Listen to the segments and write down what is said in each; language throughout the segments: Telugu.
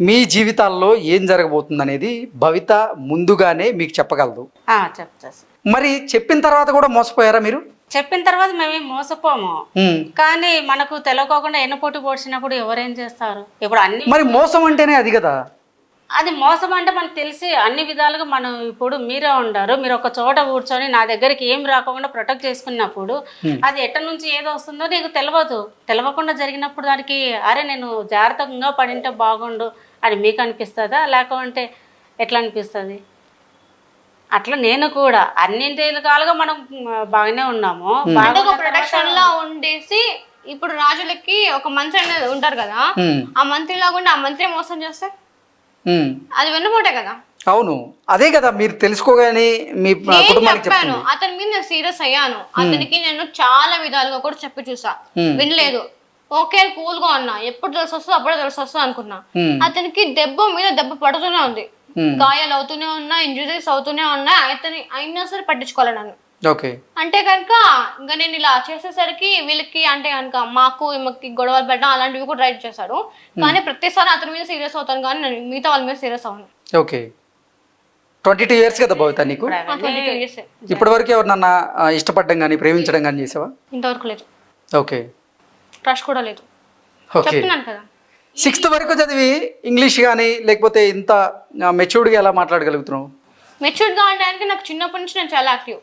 మీ జీవితాల్లో ఏం జరగబోతుంది అనేది భవిత ముందుగానే మీకు చెప్పగలదు. చెప్తా. మరి చెప్పిన తర్వాత కూడా మోసపోయారా మీరు? చెప్పిన తర్వాత మేమేం మోసపోము. కానీ మనకు తెలియకోకుండా ఎన్నపోటు పోడ్చినప్పుడు ఎవరేం చేస్తారు? ఇప్పుడు అన్ని మరి మోసం అంటేనే అది కదా? అది మోసం అంటే మనకు తెలిసి అన్ని విధాలుగా మనం ఇప్పుడు మీరే ఉండారు. మీరు ఒక చోట కూర్చొని నా దగ్గరికి ఏం రాకుండా ప్రొటెక్ట్ చేసుకున్నప్పుడు అది ఎట్ట నుంచి ఏదో వస్తుందో నీకు తెలియదు తెలియకుండా జరిగినప్పుడు దానికి అరే నేను జాగ్రత్తగా పడింటే బాగుండు అని మీకు అనిపిస్తుందా? లేకుంటే ఎట్లా అనిపిస్తుంది? అట్లా నేను కూడా అన్నింటి రకాలుగా మనం బాగానే ఉన్నాము. ఒక ప్రొడక్షన్ లా ఉండేసి ఇప్పుడు రాజులకి ఒక మంత్రి అనేది ఉంటారు కదా. ఆ మంత్రి లాగుండి ఆ మంత్రి మోసం చేస్తే. అది వెన్నుపోటే కదా. అవును. అదే కదా మీరు తెలుసుకోగానే మీ కుటుంబానికి చెప్పాను అతని మీద నేను సీరియస్ అయ్యాను. అతనికి నేను చాలా విధాలుగా కూడా చెప్పి చూసా. వినలేదు. ఓకే కూల్గా ఉన్నా. ఎప్పుడు తెలిసి వస్తుందో అప్పుడే తెలిసి వస్తుంది అనుకున్నా. అతనికి దెబ్బ మీద దెబ్బ పడుతూనే ఉంది. గాయాలు అవుతూనే ఉన్నాయి ఇంజురీస్ అవుతూనే ఉన్నాయి అతని అయినా సరే పట్టించుకోవాలి నన్ను. ఓకే. అంటే కనుక ఇంకా నేను ఇలా చేసేసరికి వీళ్ళకి అంటే కనుక మాకు ఈమెకి గొడవలు పెట్టడం అలాంటివి కూడా రైట్ చేశాడు. కానీ ప్రతిసారి అతని మీద సీరియస్ అవుతాను కానీ నేను మిగతా వాళ్ళ మీద సీరియస్ అవును ఓకే. ట్వంటీ టూ ఇయర్స్ కదా భవిత నీకు? ఇప్పటి వరకు ఎవరినన్నా ఇష్టపడడం కానీ ప్రేమించడం కానీ చేసావా? ఇంతవరకు లేదు. ఓకే. ట్రస్ట్ కూడా లేదు. చెప్తున్నాను కదా. సిక్స్త్ వరకు చదివి ఇంగ్లీష్ కానీ లేకపోతే ఇంత మెచ్యూర్డ్గా ఎలా మాట్లాడగలుగుతున్నావు? మెచ్యూర్డ్గా ఉండడానికి నాకు చిన్నప్పటి నుంచి నేను చాలా యాక్టివ్.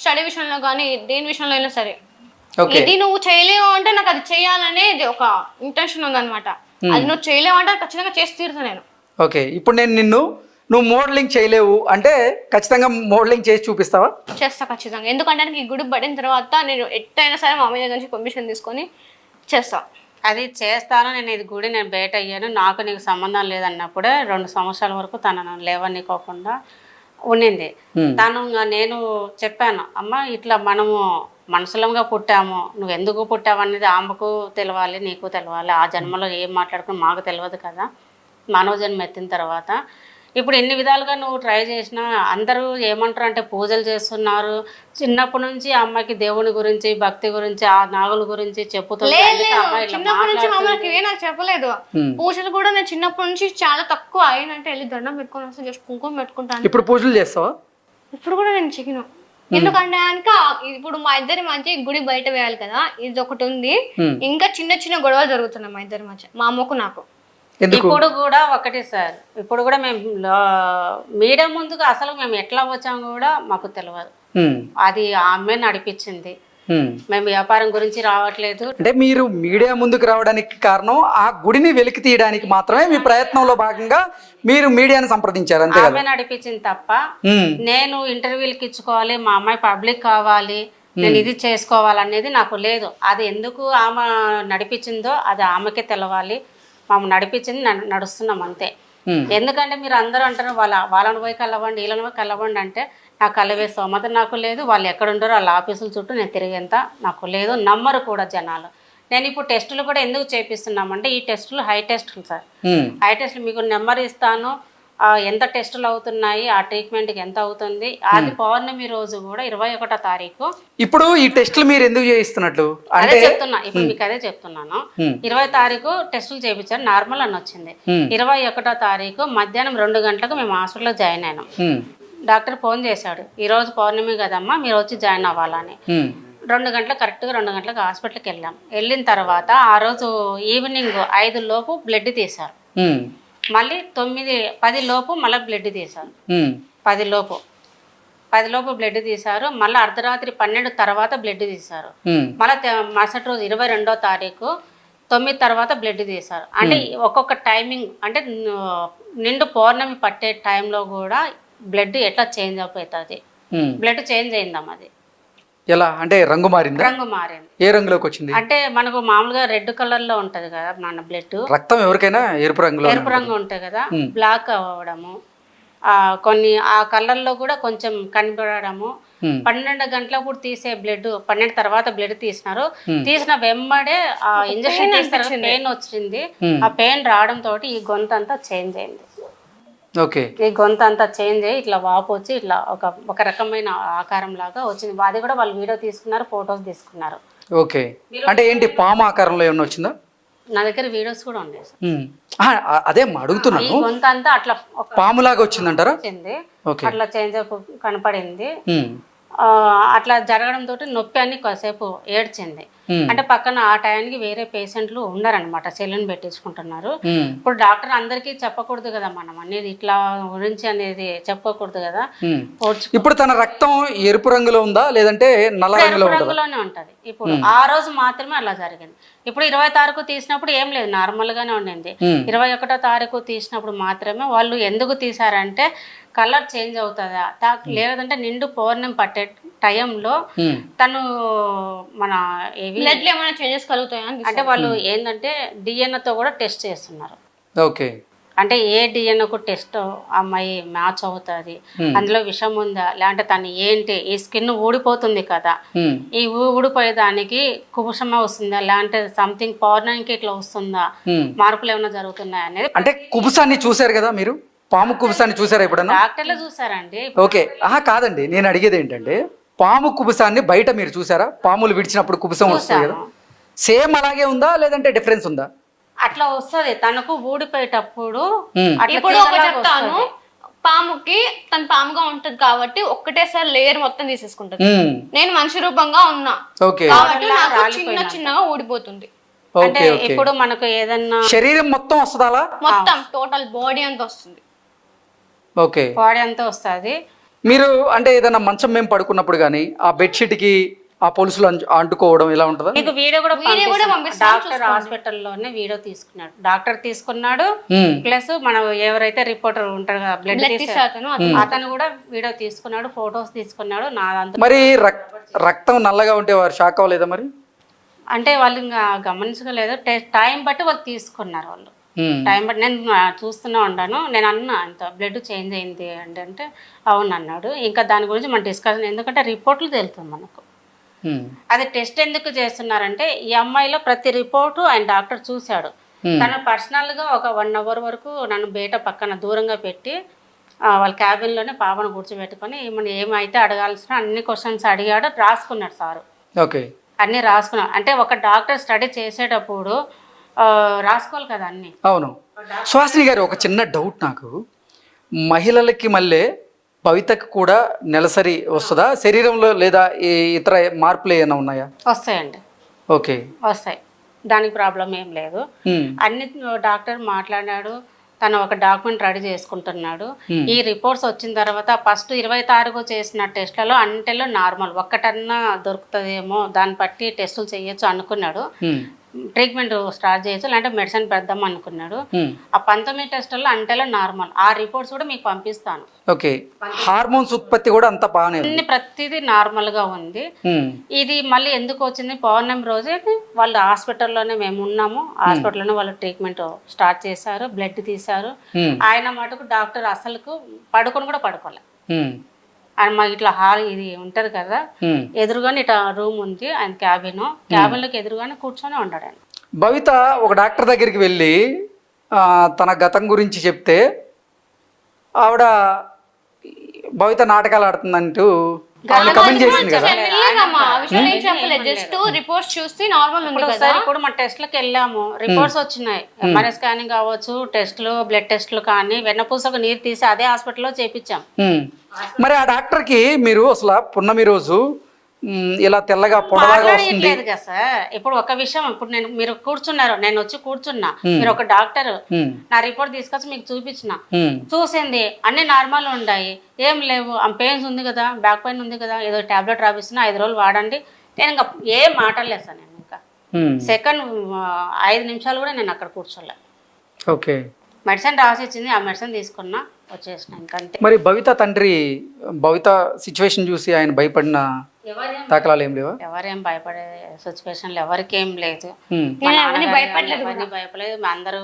స్టడీ విషయంలో కానీ దేని విషయంలో అయినా సరే. ఓకే. ఇది నువ్వు చేయలేవు అంటే నాకు అది చేయాలనేది ఒక ఇంటెన్షన్ ఉందన్నమాట. అది నువ్వు చేయలేవు అంటే ఖచ్చితంగా చేసి తీరుతా నేను. ఓకే. ఇప్పుడు నేను నిన్ను నువ్వు మోడలింగ్ చేయలేవు అంటే ఖచ్చితంగా మోడలింగ్ చేసి చూపిస్తావా? చేస్తా ఖచ్చితంగా. ఎందుకంటే నాకు ఈ గుడి పడిన తర్వాత నేను ఎట్టయినా సరే మా మీద నుంచి పర్మిషన్ తీసుకొని చేస్తా. అది చేస్తాను. నేను ఇది గుడి నేను బయట అయ్యాను. నాకు నీకు సంబంధం లేదన్నప్పుడే రెండు సంవత్సరాల వరకు తనను లేవనికోకుండా ఉండింది. తను నేను చెప్పాను అమ్మ ఇట్లా మనము మనుషులంగా పుట్టాము. నువ్వు ఎందుకు పుట్టావు అనేది ఆమెకు తెలవాలి నీకు తెలవాలి. ఆ జన్మలో ఏం మాట్లాడుకుని మాకు తెలియదు కదా. మానవ జన్మ ఎత్తిన తర్వాత ఇప్పుడు ఎన్ని విధాలుగా నువ్వు ట్రై చేసినా అందరూ ఏమంటారు అంటే పూజలు చేస్తున్నారు. చిన్నప్పటి నుంచి ఆ అమ్మాయికి దేవుని గురించి భక్తి గురించి ఆ నాగుల గురించి చెప్పుతుంది నాకు చెప్పలేదు. పూజలు కూడా నేను చిన్నప్పటి నుంచి చాలా తక్కువ అయినంటే వెళ్ళి దండం పెట్టుకొని వస్తే జస్ట్ కుంకుమ పెట్టుకుంటాను. ఇప్పుడు పూజలు చేస్తావా? ఇప్పుడు కూడా నేను చెయ్యను. ఎందుకంటే కనుక ఇప్పుడు మా ఇద్దరి మధ్య గుడి బయట వేయాలి కదా ఇది ఒకటి ఉంది. ఇంకా చిన్న చిన్న గొడవలు జరుగుతున్నాయి మా ఇద్దరి మధ్య మా అమ్మకు నాకు. ఇప్పుడు కూడా ఒకటే సార్. ఇప్పుడు కూడా మేము మీడియా ముందుకు అసలు మేము ఎట్లా వచ్చాము కూడా మాకు తెలియదు. అది ఆమె నడిపించింది. మేము వ్యాపారం గురించి రావట్లేదు. అంటే మీరు మీడియా ముందుకు రావడానికి కారణం ఆ గుడిని వెలికి తీయడానికి మాత్రమే మీ ప్రయత్నంలో భాగంగా మీరు మీడియాని సంప్రదించారు అంతే ఆమె నడిపించింది తప్ప. నేను ఇంటర్వ్యూలకి ఇచ్చుకోవాలి మా అమ్మాయి పబ్లిక్ కావాలి నేను ఇది చేసుకోవాలనేది నాకు లేదు. అది ఎందుకు ఆమె నడిపించిందో అది ఆమెకే తెలవాలి. మాము నడిపించింది నడు- నడుస్తున్నాం అంతే. ఎందుకంటే మీరు అందరూ అంటారు వాళ్ళ వాళ్ళని పోయి కలవండి వీళ్ళని పోయి కలవండి అంటే నాకు కలవే స్తోమత నాకు లేదు వాళ్ళు ఎక్కడ ఉంటారో వాళ్ళ ఆఫీసుల చుట్టూ నేను తిరిగేంత నాకు లేదు నమ్మరు కూడా జనాలు నేను ఇప్పుడు టెస్టులు కూడా ఎందుకు చేపిస్తున్నామంటే ఈ టెస్టులు హై టెస్టులు సార్. హై టెస్టులు మీకు నెంబర్ ఇస్తాను ఎంత టెస్టులు అవుతున్నాయి ఆ ట్రీట్మెంట్కి ఎంత అవుతుంది అది పౌర్ణమి రోజు కూడా ఇరవై ఒకటో తారీఖు. ఇప్పుడు ఈ టెస్టులు మీరు ఎందుకు చేయిస్తున్నట్లు? అదే చెప్తున్నా ఇప్పుడు మీకు అదే చెప్తున్నాను. ఇరవై తారీఖు టెస్టులు చేయించారు నార్మల్ అని వచ్చింది. ఇరవై ఒకటో తారీఖు మధ్యాహ్నం రెండు గంటలకు మేము హాస్పిటల్లో జాయిన్ అయినాం. డాక్టర్ ఫోన్ చేశాడు ఈ రోజు పౌర్ణమి కదమ్మా మీరు వచ్చి జాయిన్ అవ్వాలని. రెండు గంటలకు కరెక్ట్గా రెండు గంటలకు హాస్పిటల్కి వెళ్ళాం. వెళ్ళిన తర్వాత ఆ రోజు ఈవినింగ్ ఐదు లోపు బ్లడ్ తీశారు. మళ్ళీ తొమ్మిది పది లోపు మళ్ళీ బ్లడ్ తీశారు. పది లోపు. పది లోపు బ్లడ్ తీశారు. మళ్ళీ అర్ధరాత్రి పన్నెండు తర్వాత బ్లడ్ తీశారు. మళ్ళీ మరుసటి రోజు ఇరవై రెండో తారీఖు తొమ్మిది తర్వాత బ్లడ్ తీశారు. అంటే ఒక్కొక్క టైమింగ్ అంటే నిండు పౌర్ణమి పట్టే టైంలో కూడా బ్లడ్ ఎట్లా చేంజ్ అయిపోతుంది. బ్లడ్ చేంజ్ అయిందమ్మ అది. ఎలా? అంటే రంగు మారిందా? రంగు మారింది. ఏ రంగులోకి వచ్చింది? అంటే మనకు మామూలుగా రెడ్ కలర్లో ఉంటది కదా మన బ్లడ్. రక్తం ఎవరికైనా ఎరుపు రంగులో ఎరుపు రంగు ఉంటుంది. కదా? బ్లాక్ అవ్వడము. ఆ, కొన్ని ఆ కలర్లో కూడా కొంచెం కనబడము. Hmm. పన్నెండు గంటలప్పుడు తీసే బ్లడ్ పన్నెండు తర్వాత బ్లడ్ తీసినారు. తీసిన వెంబడే ఆ ఇంజక్షన్ తీస్తారు పెయిన్ వచ్చింది. ఆ పెయిన్ రావడం తోటి ఈ గొంతు అంతా చేంజ్ అయింది. ఓకే. ఈ గొంతు అంతా చేంజ్ అయ్యి ఇట్లా వాపు వచ్చి ఇట్లా ఒక ఒక రకమైన ఆకారం లాగా వచ్చింది. అది కూడా వాళ్ళు వీడియో తీసుకున్నారు ఫొటోస్ తీసుకున్నారు. ఓకే. అంటే ఏంటి పాము ఆకారంలో ఏమన్నా వచ్చిందా? నా దగ్గర వీడియోస్ కూడా ఉన్నాయి అదే అడుగుతున్నాను. గొంతు అంతా అట్లా పాములాగా వచ్చిందంటారా? వచ్చింది. అట్లా చేంజ్ కనపడింది. అట్లా జరగడం తోటి నొప్పి అని కాసేపు ఏడ్చింది. అంటే పక్కన ఆ టైంకి వేరే పేషెంట్లు ఉన్నారనమాట సెలూన్ పెట్టించుకుంటున్నారు. ఉమ్. ఇప్పుడు డాక్టర్ అందరికీ చెప్పకూడదు కదా మనం. అనేది ఇట్లా గురించి అనేది చెప్పకూడదు కదా. ఓడ్చు ఇప్పుడు తన రక్తం ఎరుపు రంగులో ఉందా? లేదంటే నల్ల రంగులో ఉంటుందా? రంగులోనే ఉంటది. ఇప్పుడు ఆ రోజు మాత్రమే అలా జరిగింది. ఇప్పుడు ఇరవై తారీఖు తీసినప్పుడు ఏం లేదు. నార్మల్ గానే ఉండింది. ఇరవై ఒకటో తారీఖు తీసినప్పుడు మాత్రమే వాళ్ళు ఎందుకు తీసారంటే కలర్ చేంజ్ అవుతుందా? లేదంటే నిండు పౌర్ణమి పట్టే టైంలో. తను మన ఏవి బ్లడ్లో ఏమైనా చేంజెస్ కలుగుతాయా అని అంటే వాళ్ళు ఏంటంటే DNA తో కూడా టెస్ట్ చేస్తున్నారు. ఓకే. అంటే ఏ డిఎన్ఏకు టెస్ట్ అమ్మాయి మ్యాచ్ అవుతుంది? అందులో విషం ఉందా? లేదంటే తను ఏంటి? ఈ స్కిన్ ఊడిపోతుంది కదా. ఈ ఊడిపోయేదానికి కుబుషమే వస్తుందా? లేదంటే సంథింగ్ పౌర్ణానికి ఇట్లా వస్తుందా. మార్పులు ఏమైనా జరుగుతున్నాయా అనేది అంటే కుబుసాన్ని చూశారు కదా మీరు? పాము కుబుసాన్ని చూసారా ఎప్పుడన్నా? డాక్టర్లు చూసారండి. ఓకే. ఆహా కాదండి. నేను అడిగేది ఏంటంటే పాము కుబుసాన్ని బయట మీరు చూసారా? పాములు విడిచినప్పుడు కుబుసం వస్తుంది కదా. సేమ్ అలాగే ఉందా? లేదంటే డిఫరెన్స్ ఉందా? అట్లా వస్తుంది. తనకు ఊడిపోయేటప్పుడు ఇప్పుడు ఒక చెప్తాను. పాముకి తన పాముగా ఉంటది కాబట్టి ఒక్కటేసారి లేయర్ మొత్తం తీసేసుకుంటది. నేను మనిషి రూపంగా ఉన్నా. ఓకే. కాబట్టి అలా నాకు చిన్న. చిన్నగా ఊడిపోతుంది. అంటే ఇప్పుడు మనకు ఏదన్నా శరీరం మొత్తం వస్తుందా మొత్తం టోటల్ బాడీ అంతా వస్తుంది. ఓకే. బాడీ అంతా వస్తుంది. మీరు అంటే ఏదైనా మంచం మేము పడుకున్నప్పుడు కానీ ఆ బెడ్షీట్కి ఆ పొలుసులు అంటు- అంటుకోవడం ఇలా ఉంటుందా? మీకు వీడియో కూడా వీడియో కూడా డాక్టర్ హాస్పిటల్లోనే వీడియో తీసుకున్నాడు. డాక్టర్ తీసుకున్నాడు. ప్లస్ మనం ఎవరైతే రిపోర్టర్ ఉంటారు కదా బ్లడ్ అతను కూడా వీడియో తీసుకున్నాడు ఫొటోస్ తీసుకున్నాడు. నా అంత మరి రక్- రక్తం నల్లగా ఉంటే వారు షాక్ అవ్వలేదా మరి? అంటే వాళ్ళు ఇంకా గమనించలేదు టైం బట్టి వాళ్ళు తీసుకున్నారు వాళ్ళు. టైం బట్టి నేను చూస్తూనే ఉన్నాను నేను అన్నా అంత బ్లడ్ చేంజ్ అయింది అంటే అంటే అవును అన్నాడు. ఇంకా దాని గురించి మన డిస్కషన్ ఎందుకంటే రిపోర్ట్లు తెలుస్తుంది మనకు. ఉమ్. అది టెస్ట్ ఎందుకు చేస్తున్నారంటే ఈ అమ్మాయిలో ప్రతి రిపోర్టు ఆయన డాక్టర్ చూశాడు. Hmm. తను పర్సనల్గా ఒక వన్ అవర్ వరకు నన్ను బయట పక్కన దూరంగా పెట్టి వాళ్ళ క్యాబిన్లోనే పాపను కూర్చోబెట్టుకొని ఏమని ఏమైతే అడగాల్సిన అన్ని క్వశ్చన్స్ అడిగాడు రాసుకున్నాడు సారు. ఓకే అన్నీ రాసుకున్నాడు. అంటే ఒక డాక్టర్ స్టడీ చేసేటప్పుడు రాసుకోవాలి కదా అన్నీ. అవును. సుహాసిని గారు ఒక చిన్న డౌట్ నాకు. మహిళలకి మళ్ళీ భవితకు కూడా నెలసరి వస్తుందా? శరీరంలో లేదా ఇతర మార్పులు ఏమైనా ఉన్నాయా? వస్తాయండి. ఓకే. వస్తాయి. దానికి ప్రాబ్లం ఏం లేదు. అన్ని డాక్టర్ మాట్లాడాడు తను ఒక డాక్యుమెంట్ రెడీ చేసుకుంటున్నాడు. ఈ రిపోర్ట్స్ వచ్చిన తర్వాత ఫస్ట్ ఇరవై తారీఖు చేసిన టెస్ట్లలో అంటెలో నార్మల్. ఒక్కటన్నా దొరుకుతుందేమో దాన్ని బట్టి టెస్టులు చేయొచ్చు అనుకున్నాడు. ట్రీట్మెంట్ స్టార్ట్ చేయొచ్చు లేదంటే మెడిసిన్ పెడదాం అనుకున్నాడు. ఆ పంతొమ్మిది టెస్టుల్లో అంటెలో నార్మల్. ఆ రిపోర్ట్స్ కూడా మీకు పంపిస్తాను. ఓకే. హార్మోన్స్ ఉత్పత్తి కూడా అంత బాగానే ఉంది. ప్రతిదీ నార్మల్గా ఉంది. ఉమ్. ఇది మళ్ళీ ఎందుకు వచ్చింది? పౌర్ణమి రోజే వాళ్ళు హాస్పిటల్లోనే మేము ఉన్నాము. హాస్పిటల్లోనే వాళ్ళు ట్రీట్మెంట్ స్టార్ట్ చేశారు బ్లడ్ తీశారు. ఆయన మటుకు డాక్టర్ అసలుకు పడుకొని కూడా పడుకోలే. ఉమ్. ఆయన మా ఇట్లా హాల్ ఇది ఉంటుంది కదా. ఎదురుగానే ఇట్లా రూమ్ ఉంది ఆయన క్యాబిన్. క్యాబిన్లోకి ఎదురుగానే కూర్చొని ఉన్నాడు ఆయన. భవిత ఒక డాక్టర్ దగ్గరికి వెళ్ళి తన గతం గురించి చెప్తే ఆవిడ భవిత నాటకాలు ఆడుతుందంటూ కమెంట్ చేసింది కదా. జస్ట్ రిపోర్ట్స్ చూసి నార్మల్ ఉంది ఇప్పుడు కదా. ఒకసారి కూడా మన టెస్ట్లకు వెళ్ళాము. రిపోర్ట్స్ వచ్చినాయి. ఎంఆర్ఐ స్కానింగ్ కావచ్చు టెస్ట్లు బ్లడ్ టెస్ట్లు కానీ వెన్నపూసకు నీరు తీసి అదే హాస్పిటల్లో చేపించాం. ఉమ్. మరి ఆ డాక్టర్కి మీరు అసలు పున్నమి రోజు ఇలా తెల్లగా పొడలాగా వస్తుంది. ఇప్పుడు ఒక విషయం ఇప్పుడు నేను మీరు కూర్చున్నారు నేను వచ్చి కూర్చున్నా. మీరు ఒక డాక్టర్. నా రిపోర్ట్ తీసుకొచ్చి మీకు చూపించిన. చూసింది అన్ని నార్మల్ ఉన్నాయి ఏం లేవు. ఆ పెయిన్స్ ఉంది కదా బ్యాక్ పెయిన్ ఉంది కదా ఏదో టాబ్లెట్ రాపిస్తున్నా ఐదు రోజులు వాడండి. నేను ఇంకా ఏం మాట్లాడలేదు సార్ నేను ఇంకా. సెకండ్ ఐదు నిమిషాలు కూడా నేను అక్కడ కూర్చోలే. ఓకే. మెడిసిన్ రాసి ఇచ్చింది ఆ మెడిసిన్ తీసుకున్నా వచ్చేసిన ఇంకంతే. మరి భవిత తండ్రి భవిత సిచ్యువేషన్ చూసి ఆయన భయపడిన దాఖలాలు ఏం లేవా? ఎవరేం భయపడే సిచ్యువేషన్లు ఎవరికేం లేదు. భయపడలేదు భయపడలేదు. మా అందరూ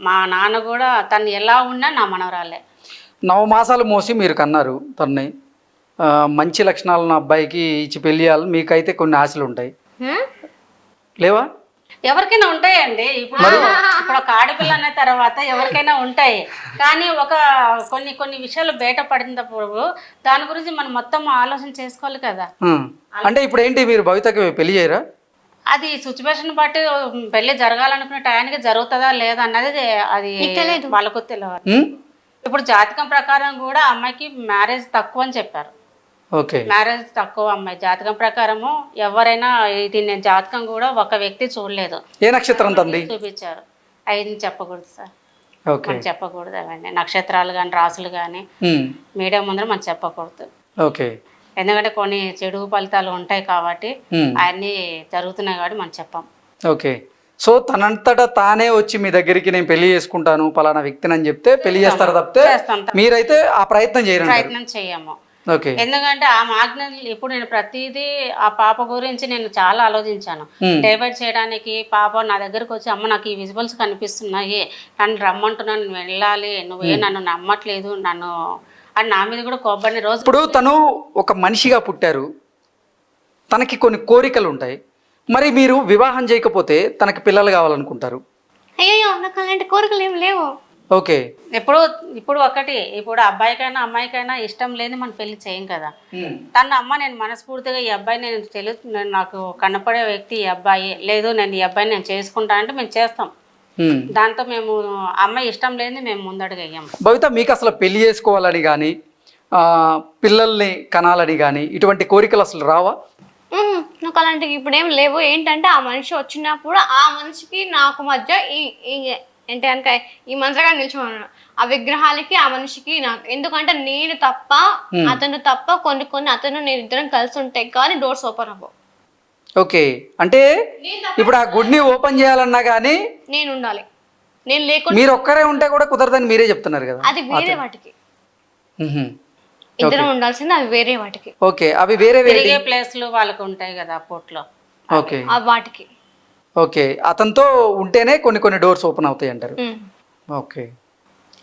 మా నాన్న కూడా తను ఎలా ఉన్నా నా మనవరాలే నవమాసాలు మోసి మీరు కన్నారు తన్ని. మంచి లక్షణాలు ఉన్న అబ్బాయికి ఇచ్చి పెళ్ళి చేయాలి మీకైతే కొన్ని ఆశలు ఉంటాయి? లేవా? ఎవరికైనా ఉంటాయండి. ఇప్పుడు ఇప్పుడు ఒక ఆడపిల్ల అన్న తర్వాత ఎవరికైనా ఉంటాయి. కానీ ఒక కొన్ని కొన్ని విషయాలు బయట పడినప్పుడు దాని గురించి మనం మొత్తం ఆలోచన చేసుకోవాలి కదా. అంటే ఇప్పుడు ఏంటి మీరు భవితకి పెళ్ళి చేయరా? అది సిచ్యువేషన్ బట్టి పెళ్ళి జరగాలనుకునే టయానికి జరుగుతుందా లేదా అన్నది అది. వాళ్ళకు తెలియదు? ఇప్పుడు జాతకం ప్రకారం కూడా అమ్మాయికి మ్యారేజ్ తక్కువ అని చెప్పారు. మ్యారేజ్ తక్కువ అమ్మాయి. జాతకం ప్రకారము ఎవరైనా ఇది నేను జాతకం కూడా ఒక వ్యక్తి చూడలేదు. ఏ నక్షత్రం తంది చూపించారు. అవి చెప్పకూడదు సార్. మనం చెప్పకూడదు అవన్నీ. నక్షత్రాలు కానీ రాసులు కానీ. మీడియా ముందర మనం చెప్పకూడదు. ఓకే. ఎందుకంటే కొన్ని చెడు ఫలితాలు ఉంటాయి కాబట్టి. అవన్నీ జరుగుతున్నాయి కాబట్టి మనం చెప్పాం. ఓకే. సో తనంతటా తానే వచ్చి మీ దగ్గరికి నేను పెళ్ళి చేసుకుంటాను పలానా వ్యక్తిని అని చెప్తే పెళ్ళి చేస్తారు తప్పితే మీరైతే ఆ ప్రయత్నం చేయరంటారు ప్రయత్నం చేయము. ఎందుకంటే ఆ మాగ్న ఇప్పుడు నేను ప్రతిదీ ఆ పాప గురించి నేను చాలా ఆలోచించాను. డైవర్ట్ చేయడానికి పాప నా దగ్గరకు వచ్చి అమ్మ నాకు ఈ విజువల్స్ కనిపిస్తున్నాయి. నన్ను రమ్మంటున్నాను నేను వెళ్ళాలి. నువ్వే నన్ను నమ్మట్లేదు. నన్ను అని నా మీద కూడా కోపడిన రోజు ఇప్పుడు తను ఒక మనిషిగా పుట్టారు. తనకి కొన్ని కోరికలు ఉంటాయి. మరి మీరు వివాహం చేయకపోతే తనకి పిల్లలు కావాలనుకుంటారు. అయ్యో నాకు అలాంటి కోరికలు ఏం లేవు. ఓకే. ఇప్పుడు ఇప్పుడు ఒకటి ఇప్పుడు అబ్బాయికైనా అమ్మాయికైనా ఇష్టం లేని మనం పెళ్ళి చేయం కదా. తన అమ్మ నేను మనస్ఫూర్తిగా ఈ అబ్బాయి నేను తెలు నేను నాకు కనపడే వ్యక్తి ఈ అబ్బాయి లేదు నేను ఈ అబ్బాయిని నేను చేసుకుంటా అంటే మేము చేస్తాం. దాంతో మేము అమ్మాయి ఇష్టం లేని మేము ముందడుగు వెయ్యం భవిత మీకు అసలు పెళ్ళి చేసుకోవాలని కానీ పిల్లల్ని కనాలని కానీ ఇటువంటి కోరికలు అసలు రావా? నాకు అలాంటివి ఇప్పుడు ఏం లేవు. ఏంటంటే ఆ మనిషి వచ్చినప్పుడు ఆ మనిషికి నాకు మధ్య ఈ ఏంటి కనుక ఈ మంత్రగా నిల్చున్నాను ఆ విగ్రహాలకి ఆ మనిషికి నాకు ఎందుకంటే నేను తప్ప అతను తప్ప కొన్ని కొన్ని అతను నేను ఇద్దరం కలిసి ఉంటాయి కానీ డోర్స్ ఓపెన్ అవ్వవు. ఓకే. అంటే ఇప్పుడు ఆ గుడిని ఓపెన్ చేయాలన్నా కానీ నేను ఉండాలి. నేను లేకుండా మీరు ఒక్కరే ఉంటే కూడా కుదరదని మీరే చెప్తున్నారు కదా. అది వేరే వాటికి. ఇద్దరం ఉండాల్సింది అవి వేరే వాటికి. ఓకే. అవి వేరే వేరే తిరిగే ప్లేస్లు వాళ్ళకు ఉంటాయి కదా పోట్లో ఓకే. ఆ వాటికి. ఓకే. అతనితో ఉంటేనే కొన్ని కొన్ని డోర్స్ ఓపెన్ అవుతాయి అంటారు. ఓకే.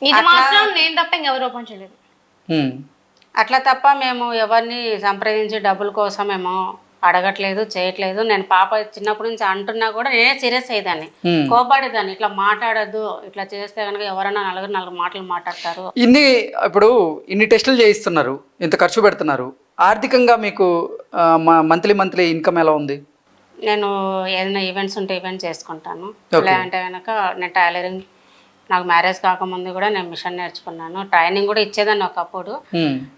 ఇది మాత్రం నేను తప్ప ఇంకెవరు ఓపెన్ చేయలేదు. అట్లా తప్ప మేము ఎవరిని సంప్రదించి డబ్బుల కోసం మేము అడగట్లేదు చేయట్లేదు. నేను పాప చిన్నప్పటి నుంచి అంటున్నా కూడా నేనే సీరియస్ అయ్యేదాన్ని. కోపాడేదాన్ని. ఇట్లా మాట్లాడద్దు ఇట్లా చేస్తే కనుక ఎవరైనా నలుగురు నాలుగు మాటలు మాట్లాడతారు. ఇన్ని ఇప్పుడు ఇన్ని టెస్టులు చేయిస్తున్నారు ఇంత ఖర్చు పెడుతున్నారు. ఆర్థికంగా మీకు మంత్లీ మంత్లీ ఇన్కమ్ ఎలా ఉంది? నేను ఏదైనా ఈవెంట్స్ ఉంటే ఈవెంట్ చేసుకుంటాను. లేదంటే కనుక నేను టైలరింగ్ నాకు మ్యారేజ్ కాకముందు కూడా నేను మిషన్ నేర్చుకున్నాను ట్రైనింగ్ కూడా ఇచ్చేదాన్ని ఒకప్పుడు.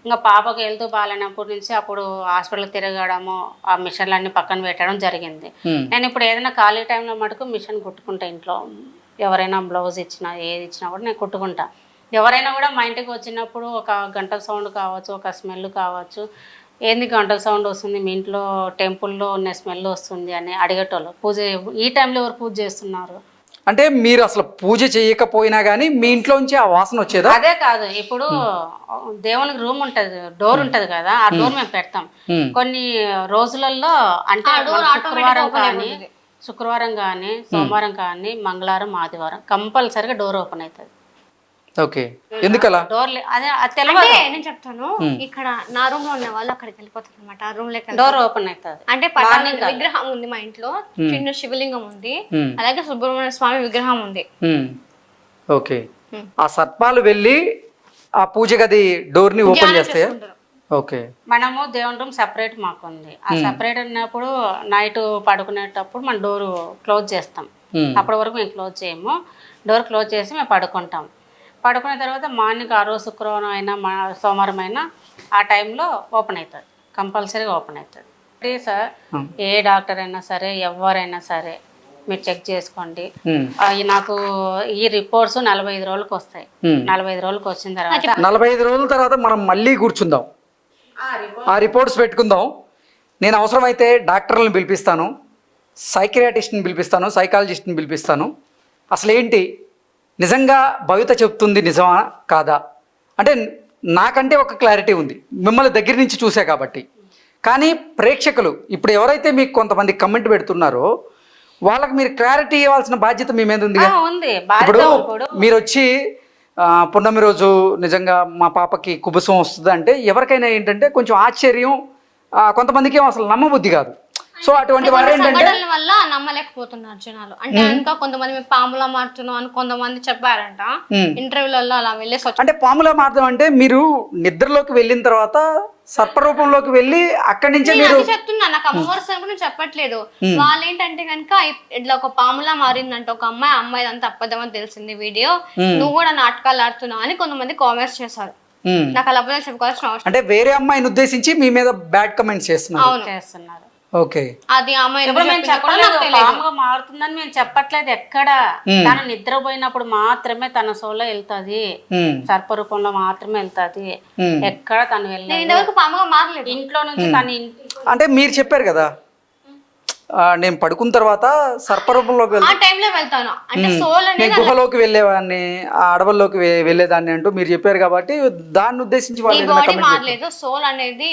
ఇంకా పాపకు వెళ్తూ బాగాలేనప్పటి నుంచి అప్పుడు హాస్పిటల్ తిరగడము ఆ మిషన్లన్నీ పక్కన పెట్టడం జరిగింది. నేను ఇప్పుడు ఏదైనా ఖాళీ టైంలో మటుకు మిషన్ కుట్టుకుంటా ఇంట్లో ఎవరైనా బ్లౌజ్ ఇచ్చినా ఏది ఇచ్చినా కూడా నేను కుట్టుకుంటా ఎవరైనా కూడా మా ఇంటికి వచ్చినప్పుడు ఒక గంట సౌండ్ కావచ్చు ఒక స్మెల్ కావచ్చు ఏంది గంట సౌండ్ వస్తుంది? మీ ఇంట్లో టెంపుల్లో ఉన్న స్మెల్ వస్తుంది అని అడిగేటోళ్ళు. పూజ ఈ టైంలో ఎవరు పూజ చేస్తున్నారు? అంటే మీరు అసలు పూజ చేయకపోయినా కానీ మీ ఇంట్లోంచి ఆ వాసన వచ్చేదా? అదే కాదు. ఇప్పుడు దేవునికి రూమ్ ఉంటది డోర్ ఉంటది కదా ఆ డోర్ మేము పెడతాం. కొన్ని రోజులలో అంటే శుక్రవారం కానీ. శుక్రవారం కానీ సోమవారం కానీ మంగళవారం ఆదివారం కంపల్సరిగా డోర్ ఓపెన్ అవుతుంది. ఓకే. ఎందుకలా? డోర్ అదే తెలియదు నేను చెప్తాను ఇక్కడ నా రూమ్లో ఉన్న వాళ్ళు అక్కడికి వెళ్ళిపోతారు అనమాట ఆ రూమ్ లెక్క డోర్ ఓపెన్ అవుతుంది. అంటే పటాల విగ్రహం ఉంది మా ఇంట్లో చిన్న శివలింగం ఉంది. అలాగే సుబ్రహ్మణ్య స్వామి విగ్రహం ఉంది. ఓకే. ఆ సర్పాలు వెళ్ళి ఆ పూజ గది డోర్ని ఓపెన్ చేస్తాయా చేసుకుంటారు. ఓకే. మనము దేవుని రూమ్ సపరేట్ మాకు ఉంది ఆ సపరేట్ ఉన్నప్పుడు నైట్ పడుకునేటప్పుడు మనం డోర్ క్లోజ్ చేస్తాం. అప్పటి వరకు మేము క్లోజ్ చేయము. డోర్ క్లోజ్ చేసి మేము పడుకుంటాం. పడుకున్న తర్వాత మార్నింగ్ ఆ రోజు శుక్రవారం అయినా మా సోమవారం అయినా ఆ టైంలో ఓపెన్ అవుతుంది. కంపల్సరీగా ఓపెన్ అవుతుంది. Please sir. ఏ డాక్టర్ అయినా సరే ఎవరైనా సరే మీరు చెక్ చేసుకోండి. నాకు ఈ రిపోర్ట్స్ నలభై ఐదు రోజులకు వస్తాయి. నలభై ఐదు రోజులకు వచ్చిన తర్వాత నలభై ఐదు రోజుల తర్వాత మనం మళ్ళీ కూర్చుందాం. ఆ రిపోర్ట్స్ పెట్టుకుందాం. నేను అవసరమైతే డాక్టర్లను పిలిపిస్తాను సైకియాటిస్ట్ని పిలిపిస్తాను సైకాలజిస్ట్ని పిలిపిస్తాను. అసలు ఏంటి నిజంగా భవిత చెప్తుంది నిజమా కాదా? అంటే నాకంటే ఒక క్లారిటీ ఉంది. మిమ్మల్ని దగ్గర నుంచి చూసా కాబట్టి. కానీ ప్రేక్షకులు ఇప్పుడు ఎవరైతే మీకు కొంతమంది కమెంట్ పెడుతున్నారో వాళ్ళకి మీరు క్లారిటీ ఇవ్వాల్సిన బాధ్యత మీ మీద ఉంది. ఇప్పుడు మీరు వచ్చి పున్నమి రోజు నిజంగా మా పాపకి కుబుసం వస్తుంది అంటే ఎవరికైనా ఏంటంటే కొంచెం ఆశ్చర్యం కొంతమందికి అసలు నమ్మబుద్ధి కాదు. సో అటువంటి వారు ఏంటంటే వల్ల నమ్మలేకపోతున్నారు జనాలు. అంటే ఇంకా కొంతమంది మేము పాములా మారుతున్నాం అని కొంతమంది చెప్పారంట. ఇంటర్వ్యూలలో అలా వెళ్ళేసి వచ్చి అంటే పాములా మార్గం అంటే మీరు నిద్రలోకి వెళ్ళిన తర్వాత సర్పరూపంలోకి వెళ్ళి అక్కడి నుంచే నేను మీరు చెప్తున్నా నాకు అమ్మవారి సంగతి నేను చెప్పట్లేదు వాళ్ళు ఏంటంటే కనుక ఇట్లా ఒక పాములా మారిందంట ఒక అమ్మాయి అమ్మాయి అంతా అప్పదమని తెలిసింది వీడియో. నువ్వు కూడా నాటకాలు ఆడుతున్నావు అని కొంతమంది కామెంట్స్ చేశారు. నాకు అలా అబద్ధాలు చెప్పుకోవాల్సిన అవసరం అంటే వేరే అమ్మాయిని ఉద్దేశించి మీ మీద బ్యాడ్ కమెంట్స్ చేస్తున్నారు. అవును. చేస్తున్నారు. ఓకే. అది ఇప్పుడు మేము చెప్పలేదు. పాముగా మారుతుందని మేము చెప్పట్లేదు ఎక్కడ. తను నిద్రపోయినప్పుడు మాత్రమే తన సోలో వెళ్తాది. సర్పరూపంలో మాత్రమే వెళ్తాది. ఎక్కడ తను నేను వెళ్ళలేదు ఇంతవరకు పాముగా మారలేదు. ఇంట్లో నుంచి తను అంటే మీరు చెప్పారు కదా ఆ, నేను పడుకున్న తర్వాత సర్పరూపంలోకి ఆ వెళ్తే టైంలో వెళ్తాను. నేను గుహలోకి వెళ్ళేవాడిని ఆ అడవుల్లోకి వెళ్ళేదాన్ని అంటూ మీరు చెప్పారు కాబట్టి దాన్ని ఉద్దేశించి వాళ్ళు సోల్ అనేది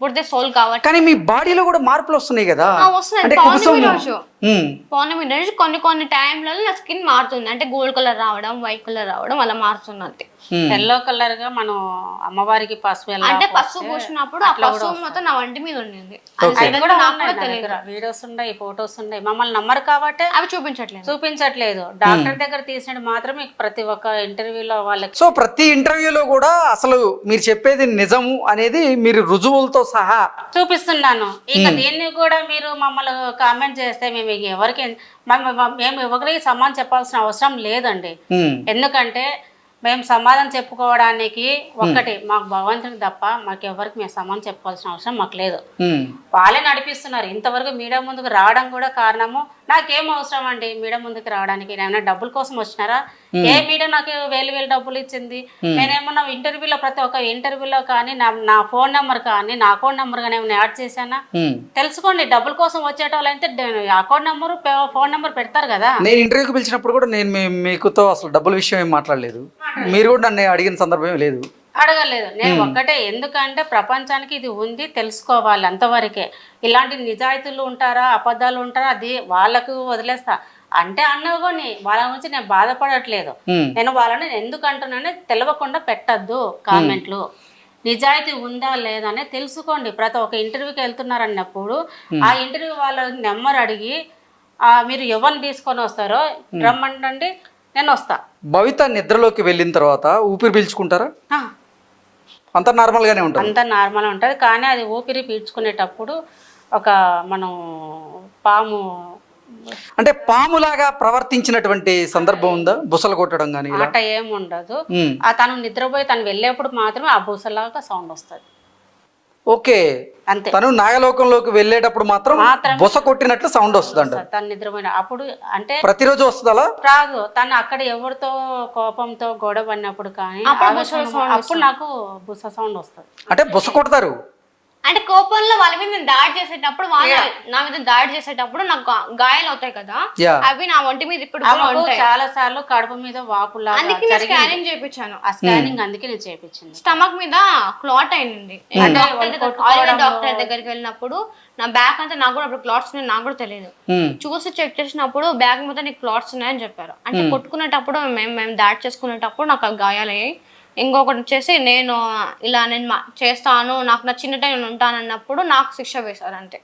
అప్పుడుదే సోల్ కాబట్టి కానీ మీ బాడీలో కూడా మార్పులు వస్తున్నాయి కదా వస్తున్నాయి. పౌర్ణమి రోజు. పౌర్ణమి రోజు కొన్ని కొన్ని టైంలలో నా స్కిన్ మారుతుంది అంటే గోల్డ్ కలర్ రావడం వైట్ కలర్ రావడం అలా ఉమ్. ఎల్లో కలర్గా మనం అమ్మవారికి పసుపు అంటే పసుపు పూసినప్పుడు ఆ పసుపు మొత్తం నా వంటి మీద ఉండింది. వీడియోస్ ఉన్నాయి ఫొటోస్ ఉన్నాయి. మమ్మల్ని నమ్మరు కాబట్టి అవి చూపించట్లేదు. చూపించట్లేదు. డాక్టర్ దగ్గర తీసినట్టు మాత్రం మీకు ప్రతి ఒక్క ఇంటర్వ్యూలో వాళ్ళకి సో ప్రతి ఇంటర్వ్యూలో కూడా అసలు మీరు చెప్పేది నిజము అనేది మీరు రుజువులతో సహా చూపిస్తున్నాను. ఇక దీన్ని కూడా మీరు మమ్మల్ని కామెంట్ చేస్తే మేము ఎవరికి మేము ఎవరికి సమాధానం చెప్పాల్సిన అవసరం లేదండి. ఎందుకంటే మేము సమాధానం చెప్పుకోవడానికి ఒక్కటి మాకు భగవంతునికి తప్ప మాకు ఎవరికి మేము సమాధానం చెప్పుకోవాల్సిన అవసరం మాకు లేదు. వాళ్ళే నడిపిస్తున్నారు. ఇంతవరకు మీడియా ముందుకు రావడం కూడా కారణము నాకేం అవసరం అండి? మీడియా ముందుకు రావడానికి. నేను డబ్బుల కోసం వచ్చినారా? ఏ మీడియా నాకు వేలు వేలు డబ్బులు ఇచ్చింది? నేనేమన్నా ఇంటర్వ్యూలో ప్రతి ఒక్క ఇంటర్వ్యూలో కానీ నా ఫోన్ నెంబర్ కానీ నా అకౌంట్ నెంబర్ కానీ ఏమైనా యాడ్ చేశానా. తెలుసుకోండి. డబ్బుల కోసం వచ్చేటోళ్ళు అయితే అకౌంట్ నెంబర్ ఫోన్ నెంబర్ పెడతారు కదా. నేను ఇంటర్వ్యూకి పిలిచినప్పుడు కూడా నేను మీకుతో అసలు డబ్బుల విషయం ఏం మాట్లాడలేదు. మీరు కూడా నన్ను అడిగిన సందర్భం లేదు. అడగలేదు. నేను ఒక్కటే. ఎందుకంటే ప్రపంచానికి ఇది ఉంది తెలుసుకోవాలి అంతవరకే. ఇలాంటి నిజాయితీలు ఉంటారా అబద్ధాలు ఉంటారా అది వాళ్ళకు వదిలేస్తా. అంటే అన్నకొని వాళ్ళ గురించి నేను బాధపడట్లేదు. నేను వాళ్ళని ఎందుకు అంటున్నానే తెలియకుండా పెట్టద్దు కామెంట్లు. నిజాయితీ ఉందా లేదా అని తెలుసుకోండి. ప్రతి ఒక్క ఇంటర్వ్యూకి వెళ్తున్నారన్నప్పుడు ఆ ఇంటర్వ్యూ వాళ్ళ నెంబర్ అడిగి ఆ, మీరు ఎవరిని తీసుకొని వస్తారో రమ్మంటండి నేను వస్తా. భవిత నిద్రలోకి వెళ్ళిన తర్వాత ఊపిరి పీల్చుకుంటారా? అంత నార్మల్గానే ఉంటుంది. అంతా నార్మల్ ఉంటుంది. కానీ అది ఊపిరి పీల్చుకునేటప్పుడు ఒక మనం పాము అంటే పాములాగా ప్రవర్తించినటువంటి సందర్భం ఉందా? బుసలు కొట్టడం కానీ ఇలా? ఆట ఏమి ఉండదు. ఉమ్. ఆ తను నిద్రపోయి తను వెళ్ళేప్పుడు మాత్రమే ఆ బూసలాగా సౌండ్ వస్తుంది. ఓకే. అంతే. తను నాగలోకంలోకి వెళ్ళేటప్పుడు మాత్రం. బుస కొట్టినట్లు సౌండ్ వస్తుందంట. తను నిద్రపోయిన అప్పుడు అంటే ప్రతిరోజు వస్తుంది? అలా రాదు. తను అక్కడ ఎవరితో కోపంతో గొడవ పడినప్పుడు కానీ అప్పుడు నాకు బుస సౌండ్ వస్తుంది. అంటే బుస కొడతారు. అంటే కోపంలో వాళ్ళ మీద నేను దాడి చేసేటప్పుడు వాళ్ళ నా మీద దాడి చేసేటప్పుడు నాకు గా- గాయాలు అవుతాయి కదా అవి నా ఒంటి మీద ఇప్పుడు కూడా ఆమెకు ఉంటాయి. చాలా సార్లు కడుపు మీద వాపులా అందుకే నేను స్కానింగ్ చేయించాను ఆ స్కానింగ్ అందుకే నేను చేపించింది. స్టమక్ మీద క్లాట్ అయింది. ఆయుర్వేద డాక్టర్ దగ్గరికి వెళ్ళినప్పుడు నా బ్యాక్ అంతా నాకు కూడా అప్పుడు క్లాట్స్ ఉన్నాయి నాకు కూడా తెలియదు. ఉమ్. చూసి చెక్ చేసినప్పుడు బ్యాగ్ మొత్తం నీకు క్లాట్స్ ఉన్నాయని చెప్పారు. అంటే కొట్టుకునేటప్పుడు మేము మేము దాడి చేసుకునేటప్పుడు నాకు ఆ గాయాలయ్యాయి. ఇంకొకటి వచ్చేసి నేను ఇలా నేను మా- చేస్తాను నాకు నచ్చినట్టే నేను ఉంటానన్నప్పుడు నాకు శిక్ష వేశారు అంతే.